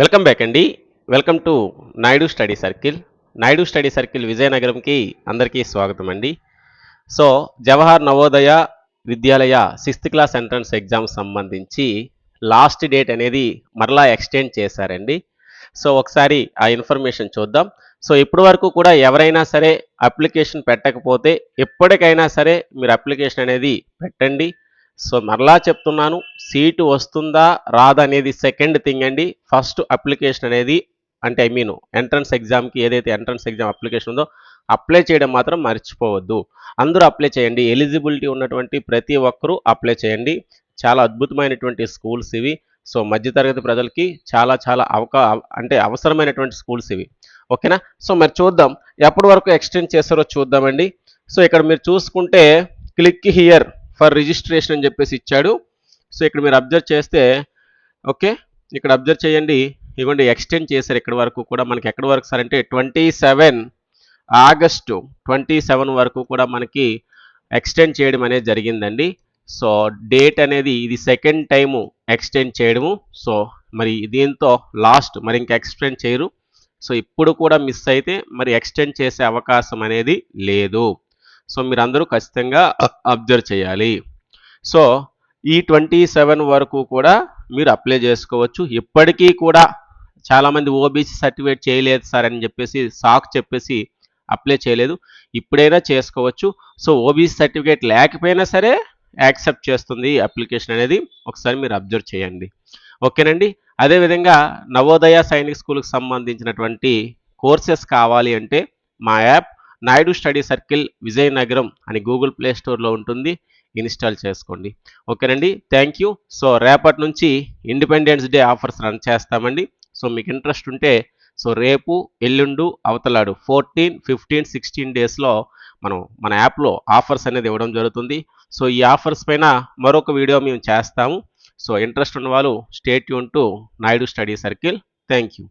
Welcome back అండి. Welcome to Naidu study circle. Naidu study circle విజయనగరంకి అందరికీ స్వాగతం అండి. So Jawahar Navodaya Vidyalaya sixth class entrance exam సంబంధించి last date అనేది మరలా ఎక్స్టెండ్ చేశారండి. సో ఒకసారి ఆ ఇన్ఫర్మేషన్ చూద్దాం. సో ఇప్పటి వరకు కూడా ఎవరైనా సరే అప్లికేషన్ పెట్టకపోతే ఎప్పటికైనా సరే మీరు అప్లికేషన్ అనేది పెట్టండి. సో మరలా చెప్తున్నాను సీటు వస్తుందా రాదా అనేది సెకండ్ థింగ్ అండి. ఫస్ట్ అప్లికేషన్ అనేది అంటే ఐ మీన్ ఎంట్రన్స్ ఎగ్జామ్కి ఏదైతే ఎంట్రన్స్ ఎగ్జామ్ అప్లికేషన్ ఉందో అప్లై చేయడం మాత్రం మర్చిపోవద్దు. అందరూ అప్లై చేయండి. ఎలిజిబిలిటీ ఉన్నటువంటి ప్రతి ఒక్కరూ అప్లై చేయండి. చాలా అద్భుతమైనటువంటి స్కూల్స్ ఇవి. సో మధ్యతరగతి ప్రజలకి చాలా చాలా అవకా అంటే అవసరమైనటువంటి స్కూల్స్ ఇవి. ఓకేనా? సో మరి చూద్దాం. ఎప్పటి వరకు ఎక్స్టెండ్ చేస్తారో చూద్దామండి. సో ఇక్కడ మీరు చూసుకుంటే క్లిక్ హియర్ ఫర్ రిజిస్ట్రేషన్ అని చెప్పేసి ఇచ్చాడు. సో ఇక్కడ మీరు అబ్జర్వ్ చేస్తే ఓకే ఇక్కడ అబ్జర్వ్ చేయండి. ఇవ్వండి ఎక్స్టెండ్ చేశారు ఇక్కడ వరకు కూడా మనకి ఎక్కడి వరకు సార్ అంటే twenty seven August twenty seven వరకు కూడా మనకి ఎక్స్టెండ్ చేయడం అనేది జరిగిందండి. సో డేట్ అనేది ఇది సెకండ్ టైము ఎక్స్టెండ్ చేయడము. సో మరి దీంతో లాస్ట్ మరి ఇంకా ఎక్స్టెండ్ చేయరు. సో ఇప్పుడు కూడా మిస్ అయితే మరి ఎక్స్టెండ్ చేసే అవకాశం అనేది లేదు. సో మీరు అందరూ ఖచ్చితంగా అబ్జర్వ్ చేయాలి. సో ఈ ట్వంటీ సెవెన్ వరకు కూడా మీరు అప్లై చేసుకోవచ్చు. ఇప్పటికీ కూడా చాలామంది ఓబీసీ సర్టిఫికేట్ చేయలేదు సార్ అని చెప్పేసి సాక్ చెప్పేసి అప్లై చేయలేదు. ఇప్పుడైనా చేసుకోవచ్చు. సో ఓబీసీ సర్టిఫికేట్ లేకపోయినా సరే యాక్సెప్ట్ చేస్తుంది అప్లికేషన్ అనేది. ఒకసారి మీరు అబ్జర్వ్ చేయండి. ఓకేనండి? అదేవిధంగా నవోదయ సైనిక్ స్కూల్కి సంబంధించినటువంటి కోర్సెస్ కావాలి అంటే మా app Naidu study circle Vizianagaram అని గూగుల్ ప్లే స్టోర్లో ఉంటుంది. ఇన్స్టాల్ చేసుకోండి. ఓకేనండి థ్యాంక్ యూ. సో రేపటి నుంచి ఇండిపెండెన్స్ డే ఆఫర్స్ రన్ చేస్తామండి. సో మీకు ఇంట్రెస్ట్ ఉంటే సో రేపు ఎల్లుండు అవతలాడు ఫోర్టీన్ ఫిఫ్టీన్ సిక్స్టీన్ డేస్లో మనం మన యాప్లో ఆఫర్స్ అనేది ఇవ్వడం జరుగుతుంది. సో ఈ ఆఫర్స్ పైన మరొక వీడియో మేము చేస్తాము. సో ఇంట్రెస్ట్ ఉన్న వాళ్ళు state Yoon to Naidu study circle. Thank you.